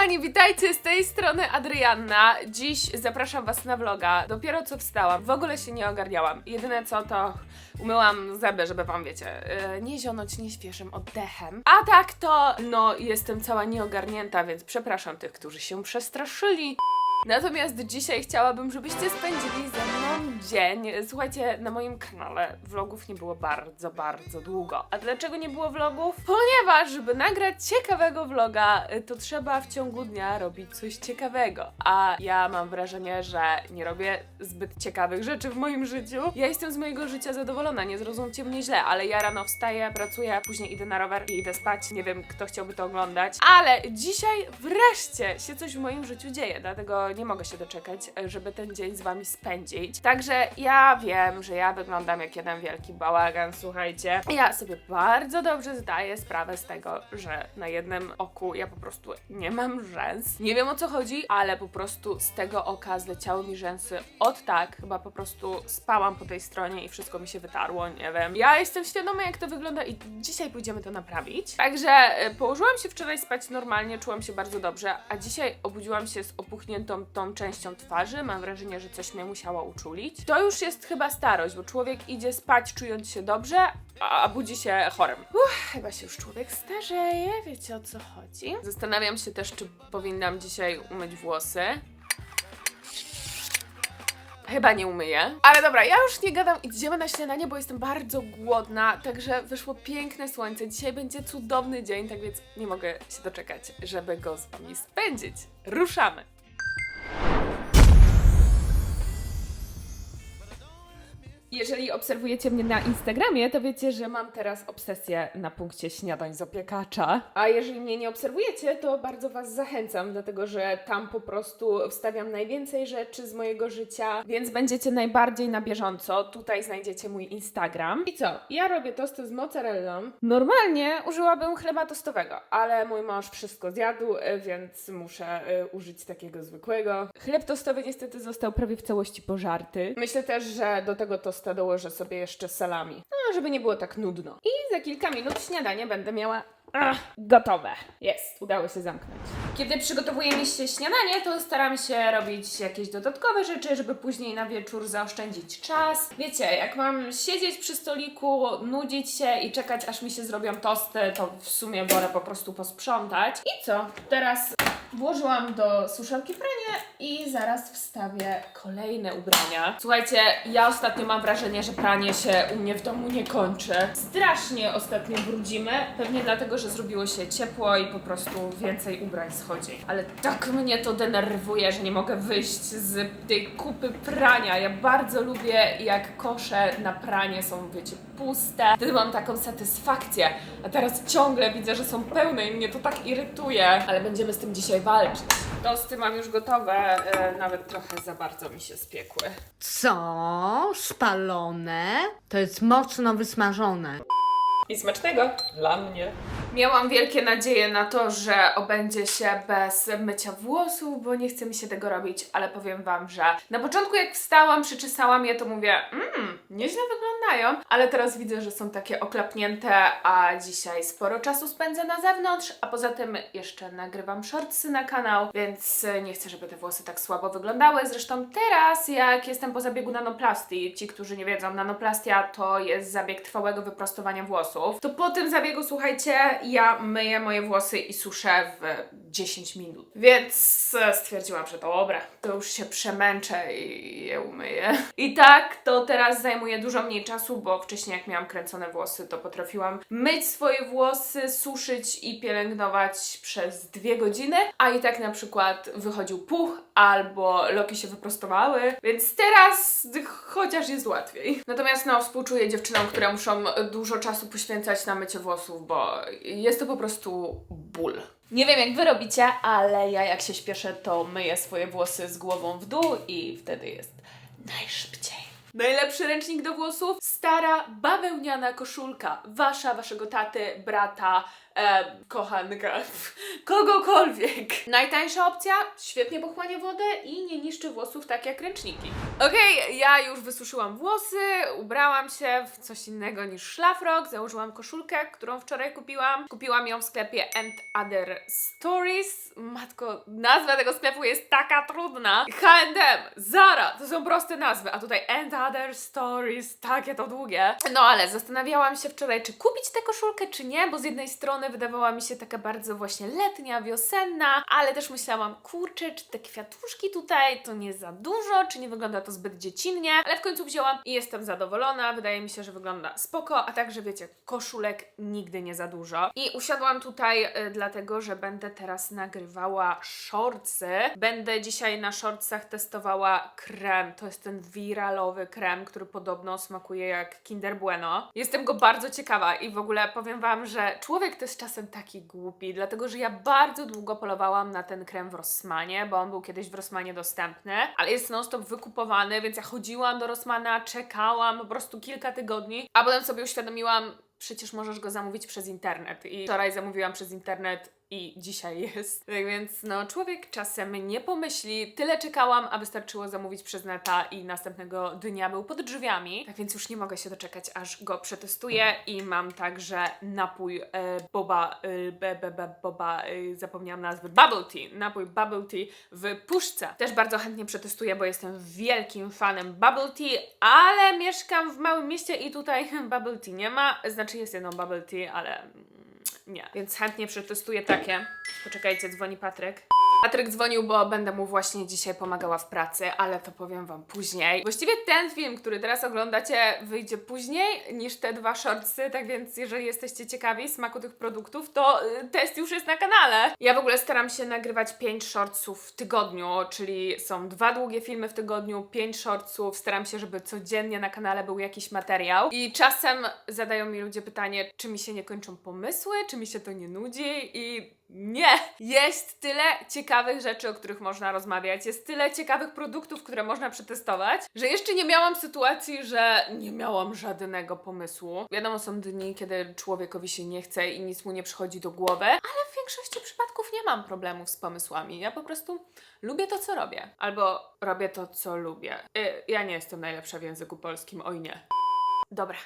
kochani, witajcie z tej strony Adrianna. Dziś zapraszam was na vloga. Dopiero co wstałam, w ogóle się nie ogarniałam. Jedyne co to umyłam zęby, żeby wam wiecie, yy, nie zionąć nieświeżym oddechem. A tak to, no, jestem cała nieogarnięta, więc przepraszam tych, którzy się przestraszyli. Natomiast dzisiaj chciałabym, żebyście spędzili ze mną dzień. Słuchajcie, na moim kanale vlogów nie było bardzo, bardzo długo. A dlaczego nie było vlogów? Ponieważ, żeby nagrać ciekawego vloga, to trzeba w ciągu dnia robić coś ciekawego. A ja mam wrażenie, że nie robię zbyt ciekawych rzeczy w moim życiu. Ja jestem z mojego życia zadowolona, nie zrozumcie mnie źle, ale ja rano wstaję, pracuję, później idę na rower i idę spać. Nie wiem, kto chciałby to oglądać. Ale dzisiaj wreszcie się coś w moim życiu dzieje, dlatego nie mogę się doczekać, żeby ten dzień z wami spędzić. Także ja wiem, że ja wyglądam jak jeden wielki bałagan, słuchajcie. Ja sobie bardzo dobrze zdaję sprawę z tego, że na jednym oku ja po prostu nie mam rzęs. Nie wiem o co chodzi, ale po prostu z tego oka zleciały mi rzęsy od tak, chyba po prostu spałam po tej stronie i wszystko mi się wytarło, nie wiem. Ja jestem świadoma jak to wygląda i dzisiaj pójdziemy to naprawić. Także y, położyłam się wczoraj spać normalnie, czułam się bardzo dobrze, a dzisiaj obudziłam się z opuchniętą tą częścią twarzy. Mam wrażenie, że coś mnie musiało uczulić. To już jest chyba starość, bo człowiek idzie spać czując się dobrze, a budzi się chorym. Uff, chyba się już człowiek starzeje, wiecie o co chodzi. Zastanawiam się też, czy powinnam dzisiaj umyć włosy. Chyba nie umyję. Ale dobra, ja już nie gadam, idziemy na śniadanie, bo jestem bardzo głodna, także wyszło piękne słońce. Dzisiaj będzie cudowny dzień, tak więc nie mogę się doczekać, żeby go z wami spędzić. Ruszamy! Jeżeli obserwujecie mnie na Instagramie, to wiecie, że mam teraz obsesję na punkcie śniadań z opiekacza. A jeżeli mnie nie obserwujecie, to bardzo Was zachęcam, dlatego że tam po prostu wstawiam najwięcej rzeczy z mojego życia, więc będziecie najbardziej na bieżąco. Tutaj znajdziecie mój Instagram. I co? Ja robię tosty z mozzarellą. Normalnie użyłabym chleba tostowego, ale mój mąż wszystko zjadł, y, więc muszę y, użyć takiego zwykłego. Chleb tostowy niestety został prawie w całości pożarty. Myślę też, że do tego dołożę sobie jeszcze salami. No, żeby nie było tak nudno. I za kilka minut śniadanie będę miała Ach, gotowe. Jest, udało się zamknąć. Kiedy przygotowuje mi się śniadanie, to staram się robić jakieś dodatkowe rzeczy, żeby później na wieczór zaoszczędzić czas. Wiecie, jak mam siedzieć przy stoliku, nudzić się i czekać, aż mi się zrobią tosty, to w sumie wolę po prostu posprzątać. I co? Teraz włożyłam do suszarki pranie i zaraz wstawię kolejne ubrania. Słuchajcie, ja ostatnio mam wrażenie, że pranie się u mnie w domu nie kończy. Strasznie ostatnio brudzimy, pewnie dlatego, że zrobiło się ciepło i po prostu więcej ubrań schodzi. Ale tak mnie to denerwuje, że nie mogę wyjść z tej kupy prania. Ja bardzo lubię, jak kosze na pranie są, wiecie, puste. Wtedy mam taką satysfakcję. A teraz ciągle widzę, że są pełne i mnie to tak irytuje. Ale będziemy z tym dzisiaj walczyć. Tosty mam już gotowe, e, nawet trochę za bardzo mi się spiekły. Co? Spalone? To jest mocno wysmażone. I smacznego dla mnie. Miałam wielkie nadzieje na to, że obędzie się bez mycia włosów, bo nie chce mi się tego robić, ale powiem Wam, że na początku jak wstałam, przyczesałam je, to mówię, mmm, nieźle wyglądają, ale teraz widzę, że są takie oklapnięte, a dzisiaj sporo czasu spędzę na zewnątrz, a poza tym jeszcze nagrywam shortsy na kanał, więc nie chcę, żeby te włosy tak słabo wyglądały. Zresztą teraz, jak jestem po zabiegu nanoplastii, ci, którzy nie wiedzą, nanoplastia to jest zabieg trwałego wyprostowania włosów, to po tym zabiegu, słuchajcie, ja myję moje włosy i suszę w 10 minut. Więc stwierdziłam, że dobra, to już się przemęczę i je umyję. I tak to teraz zajmuje dużo mniej czasu, bo wcześniej jak miałam kręcone włosy, to potrafiłam myć swoje włosy, suszyć i pielęgnować przez dwie godziny, a i tak na przykład wychodził puch albo loki się wyprostowały, więc teraz chociaż jest łatwiej. Natomiast no, współczuję dziewczynom, które muszą dużo czasu poświęcać na mycie włosów, bo jest to po prostu ból. Nie wiem jak wy robicie, ale ja jak się śpieszę, to myję swoje włosy z głową w dół i wtedy jest najszybciej. Najlepszy ręcznik do włosów? Stara, bawełniana koszulka. Wasza, waszego taty, brata, e, kochanka, kogokolwiek. Najtańsza opcja, świetnie pochłania wodę i nie niszczy włosów tak jak ręczniki. Okej, ja już wysuszyłam włosy, ubrałam się w coś innego niż szlafrok, założyłam koszulkę, którą wczoraj kupiłam. Kupiłam ją w sklepie And Other Stories. Matko, nazwa tego sklepu jest taka trudna. H&M, Zara, to są proste nazwy, a tutaj And Other Stories, takie to długie. No ale zastanawiałam się wczoraj, czy kupić tę koszulkę, czy nie, bo z jednej strony wydawała mi się taka bardzo właśnie letnia, wiosenna, ale też myślałam, kurczę, czy te kwiatuszki tutaj to nie za dużo, czy nie wygląda to zbyt dziecinnie, ale w końcu wzięłam i jestem zadowolona, wydaje mi się, że wygląda spoko, a także wiecie, koszulek nigdy nie za dużo. I usiadłam tutaj y, dlatego, że będę teraz nagrywała shortsy. Będę dzisiaj na shortsach testowała krem, to jest ten wiralowy krem, który podobno smakuje jak Kinder Bueno. Jestem go bardzo ciekawa i w ogóle powiem Wam, że człowiek to jest czasem taki głupi, dlatego że ja bardzo długo polowałam na ten krem w Rossmanie, bo on był kiedyś w Rossmanie dostępny, ale jest non-stop wykupowany, więc ja chodziłam do Rossmana, czekałam po prostu kilka tygodni, a potem sobie uświadomiłam, przecież możesz go zamówić przez internet. I wczoraj zamówiłam przez internet i dzisiaj jest. Tak więc no, człowiek czasem nie pomyśli. Tyle czekałam, a wystarczyło zamówić przez neta i następnego dnia był pod drzwiami. Tak więc już nie mogę się doczekać, aż go przetestuję i mam także napój e, boba, e, be, be, be, boba, e, zapomniałam nazwy, bubble tea, napój bubble tea w puszce. Też bardzo chętnie przetestuję, bo jestem wielkim fanem bubble tea, ale mieszkam w małym mieście i tutaj bubble tea nie ma. Znaczy jest jedno bubble tea, ale nie. Więc chętnie przetestuję takie. Poczekajcie, dzwoni Patryk. Patryk dzwonił, bo będę mu właśnie dzisiaj pomagała w pracy, ale to powiem Wam później. Właściwie ten film, który teraz oglądacie, wyjdzie później niż te dwa shortsy, tak więc jeżeli jesteście ciekawi smaku tych produktów, to y, test już jest na kanale. Ja w ogóle staram się nagrywać 5 shortsów w tygodniu, czyli są dwa długie filmy w tygodniu, 5 shortsów. Staram się, żeby codziennie na kanale był jakiś materiał. I czasem zadają mi ludzie pytanie, czy mi się nie kończą pomysły, czy mi się to nie nudzi i nie! Jest tyle ciekawych rzeczy, o których można rozmawiać, jest tyle ciekawych produktów, które można przetestować, że jeszcze nie miałam sytuacji, że nie miałam żadnego pomysłu. Wiadomo, są dni, kiedy człowiekowi się nie chce i nic mu nie przychodzi do głowy, ale w większości przypadków nie mam problemów z pomysłami. Ja po prostu lubię to, co robię. Albo robię to, co lubię. Y, ja nie jestem najlepsza w języku polskim, oj nie. Dobra.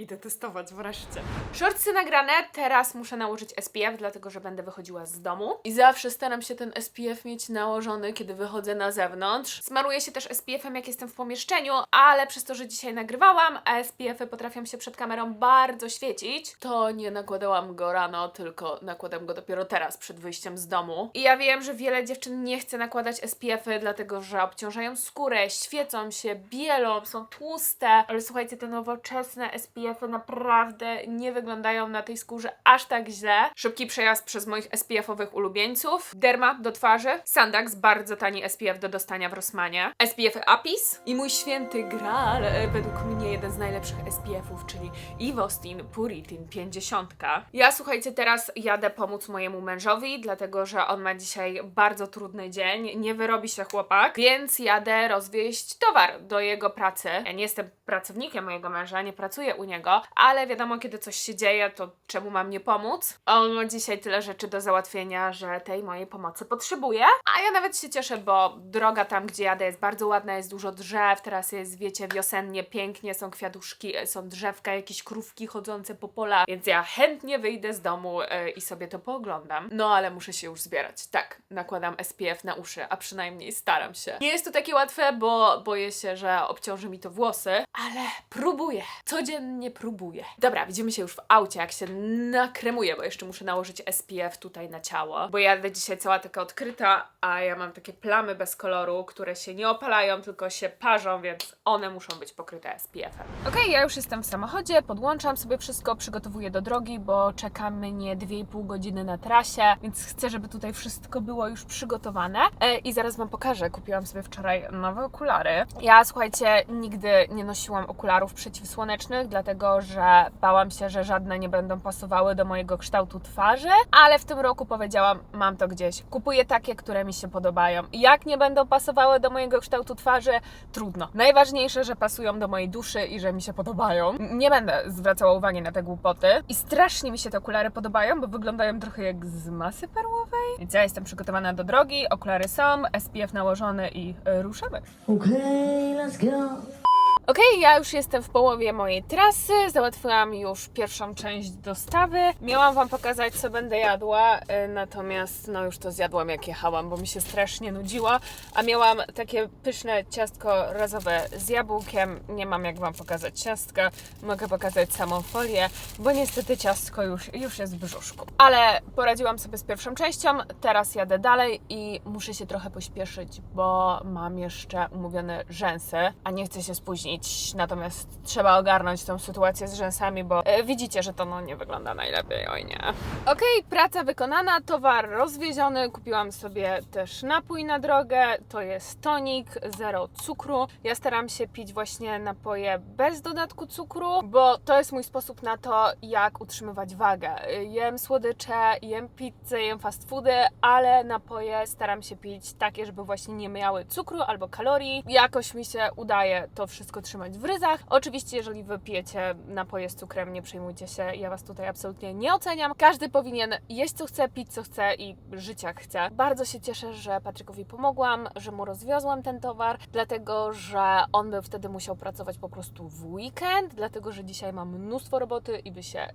Idę testować wreszcie. Shortsy nagrane, teraz muszę nałożyć SPF, dlatego że będę wychodziła z domu. I zawsze staram się ten SPF mieć nałożony, kiedy wychodzę na zewnątrz. Smaruję się też SPF-em, jak jestem w pomieszczeniu, ale przez to, że dzisiaj nagrywałam, a SPF-y potrafią się przed kamerą bardzo świecić, to nie nakładałam go rano, tylko nakładam go dopiero teraz, przed wyjściem z domu. I ja wiem, że wiele dziewczyn nie chce nakładać SPF-y, dlatego że obciążają skórę, świecą się, bielą, są tłuste, ale słuchajcie, te nowoczesne SPF-y naprawdę nie wyglądają na tej skórze aż tak źle. Szybki przejazd przez moich SPF-owych ulubieńców. Derma do twarzy. Sandax, bardzo tani SPF do dostania w Rossmanie. SPF Apis. I mój święty graal, e, według mnie jeden z najlepszych SPF-ów, czyli Ivostin Puritin 50. Ja słuchajcie, teraz jadę pomóc mojemu mężowi, dlatego że on ma dzisiaj bardzo trudny dzień. Nie wyrobi się chłopak, więc jadę rozwieźć towar do jego pracy. Ja nie jestem pracownikiem mojego męża, nie pracuję u niego, ale wiadomo, kiedy coś się dzieje, to czemu mam nie pomóc? On ma dzisiaj tyle rzeczy do załatwienia, że tej mojej pomocy potrzebuje. A ja nawet się cieszę, bo droga tam, gdzie jadę, jest bardzo ładna, jest dużo drzew, teraz jest, wiecie, wiosennie, pięknie, są kwiatuszki, są drzewka, jakieś krówki chodzące po polach, więc ja chętnie wyjdę z domu e, i sobie to pooglądam. No ale muszę się już zbierać. Tak, nakładam SPF na uszy, a przynajmniej staram się. Nie jest to takie łatwe, bo boję się, że obciąży mi to włosy, ale próbuję. Codziennie próbuję. Dobra, widzimy się już w aucie, jak się nakremuję, bo jeszcze muszę nałożyć SPF tutaj na ciało, bo jadę dzisiaj cała taka odkryta, a ja mam takie plamy bez koloru, które się nie opalają, tylko się parzą, więc one muszą być pokryte SPF-em. Okej, ja już jestem w samochodzie, podłączam sobie wszystko, przygotowuję do drogi, bo czeka mnie 2,5 godziny na trasie, więc chcę, żeby tutaj wszystko było już przygotowane. E, I zaraz Wam pokażę, kupiłam sobie wczoraj nowe okulary. Ja, słuchajcie, nigdy nie nosiłam okularów przeciwsłonecznych, dlatego dlatego że bałam się, że żadne nie będą pasowały do mojego kształtu twarzy, ale w tym roku powiedziałam, mam to gdzieś. Kupuję takie, które mi się podobają. Jak nie będą pasowały do mojego kształtu twarzy, trudno. Najważniejsze, że pasują do mojej duszy i że mi się podobają. Nie będę zwracała uwagi na te głupoty. I strasznie mi się te okulary podobają, bo wyglądają trochę jak z masy perłowej. Więc ja jestem przygotowana do drogi, okulary są, SPF nałożony i y, ruszamy. Okay, let's go. Okej, ja już jestem w połowie mojej trasy, załatwiłam już pierwszą część dostawy. Miałam Wam pokazać, co będę jadła, y, natomiast no już to zjadłam jak jechałam, bo mi się strasznie nudziło, a miałam takie pyszne ciastko razowe z jabłkiem. Nie mam jak Wam pokazać ciastka, mogę pokazać samą folię, bo niestety ciastko już, już jest w brzuszku. Ale poradziłam sobie z pierwszą częścią, teraz jadę dalej i muszę się trochę pośpieszyć, bo mam jeszcze umówione rzęsy, a nie chcę się spóźnić. Natomiast trzeba ogarnąć tą sytuację z rzęsami, bo e, widzicie, że to no nie wygląda najlepiej, oj nie. Okej, praca wykonana, towar rozwieziony, kupiłam sobie też napój na drogę, to jest tonik, zero cukru. Ja staram się pić właśnie napoje bez dodatku cukru, bo to jest mój sposób na to, jak utrzymywać wagę. Jem słodycze, jem pizzę, jem fast foody, ale napoje staram się pić takie, żeby właśnie nie miały cukru albo kalorii. Jakoś mi się udaje to wszystko trzymać w ryzach. Oczywiście, jeżeli wy pijecie napoje z cukrem, nie przejmujcie się, ja was tutaj absolutnie nie oceniam. Każdy powinien jeść co chce, pić co chce i żyć jak chce. Bardzo się cieszę, że Patrykowi pomogłam, że mu rozwiozłam ten towar, dlatego że on by wtedy musiał pracować po prostu w weekend, dlatego że dzisiaj mam mnóstwo roboty i by się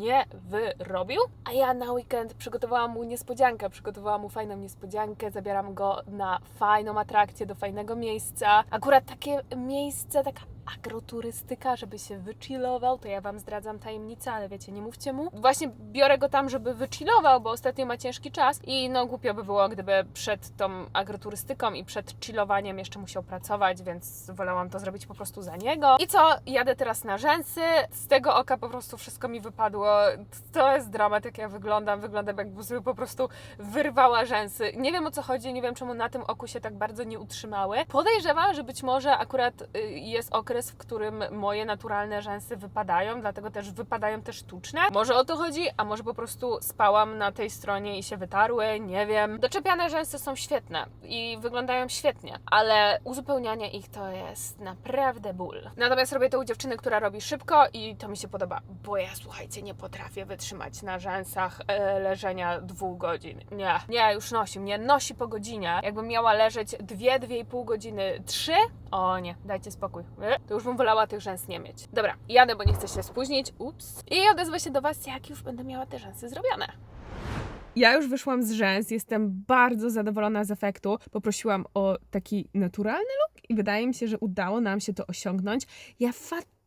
nie wyrobił. A ja na weekend przygotowałam mu niespodziankę, przygotowałam mu fajną niespodziankę, zabieram go na fajną atrakcję, do fajnego miejsca. Akurat takie miejsce, taka agroturystyka, żeby się wychillował, to ja Wam zdradzam tajemnicę, ale wiecie, nie mówcie mu. Właśnie biorę go tam, żeby wychillował, bo ostatnio ma ciężki czas i no głupio by było, gdyby przed tą agroturystyką i przed chillowaniem jeszcze musiał pracować, więc wolałam to zrobić po prostu za niego. I co? Jadę teraz na rzęsy. Z tego oka po prostu wszystko mi wypadło. To jest dramat, jak ja wyglądam. Wyglądam jakby sobie po prostu wyrwała rzęsy. Nie wiem o co chodzi, nie wiem czemu na tym oku się tak bardzo nie utrzymały. Podejrzewam, że być może akurat y, jest okres, w którym moje naturalne rzęsy wypadają, dlatego też wypadają te sztuczne. Może o to chodzi, a może po prostu spałam na tej stronie i się wytarły, nie wiem. Doczepiane rzęsy są świetne i wyglądają świetnie, ale uzupełnianie ich to jest naprawdę ból. Natomiast robię to u dziewczyny, która robi szybko i to mi się podoba, bo ja słuchajcie, nie potrafię wytrzymać na rzęsach e, leżenia dwóch godzin. Nie, nie, już nosi mnie, nosi po godzinie. Jakbym miała leżeć dwie, dwie i pół godziny, trzy, o nie, dajcie spokój. To już bym wolała tych rzęs nie mieć. Dobra, jadę, bo nie chcę się spóźnić. Ups. I odezwę się do Was, jak już będę miała te rzęsy zrobione. Ja już wyszłam z rzęs, jestem bardzo zadowolona z efektu. Poprosiłam o taki naturalny look i wydaje mi się, że udało nam się to osiągnąć. Ja fatalnie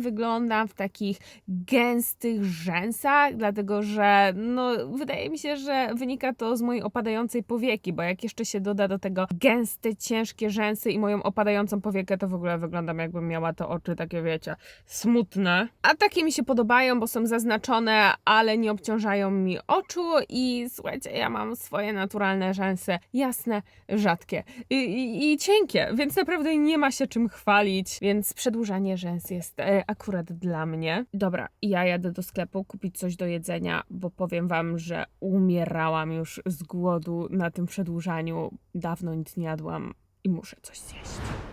wyglądam w takich gęstych rzęsach, dlatego że no, wydaje mi się, że wynika to z mojej opadającej powieki, bo jak jeszcze się doda do tego gęste, ciężkie rzęsy i moją opadającą powiekę, to w ogóle wyglądam jakbym miała te oczy takie, wiecie, smutne. A takie mi się podobają, bo są zaznaczone, ale nie obciążają mi oczu i słuchajcie, ja mam swoje naturalne rzęsy, jasne, rzadkie i, i, i cienkie, więc naprawdę nie ma się czym chwalić, więc przedłużanie rzęs jest e, akurat dla mnie. Dobra, ja jadę do sklepu kupić coś do jedzenia, bo powiem wam, że umierałam już z głodu na tym przedłużaniu. Dawno nic nie jadłam i muszę coś zjeść.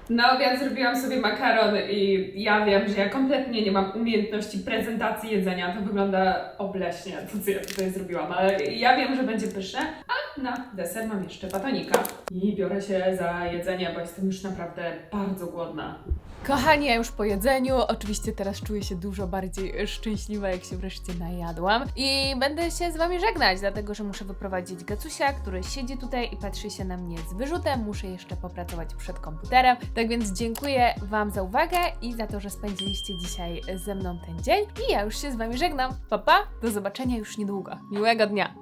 Na obiad zrobiłam sobie makaron i ja wiem, że ja kompletnie nie mam umiejętności prezentacji jedzenia. To wygląda obleśnie, to co ja tutaj zrobiłam, ale ja wiem, że będzie pyszne. Na deser mam jeszcze batonika. I biorę się za jedzenie, bo jestem już naprawdę bardzo głodna. Kochani, ja już po jedzeniu. Oczywiście teraz czuję się dużo bardziej szczęśliwa, jak się wreszcie najadłam. I będę się z Wami żegnać, dlatego że muszę wyprowadzić Gacusia, który siedzi tutaj i patrzy się na mnie z wyrzutem. Muszę jeszcze popracować przed komputerem. Tak więc dziękuję Wam za uwagę i za to, że spędziliście dzisiaj ze mną ten dzień. I ja już się z Wami żegnam. Pa, pa! Do zobaczenia już niedługo. Miłego dnia!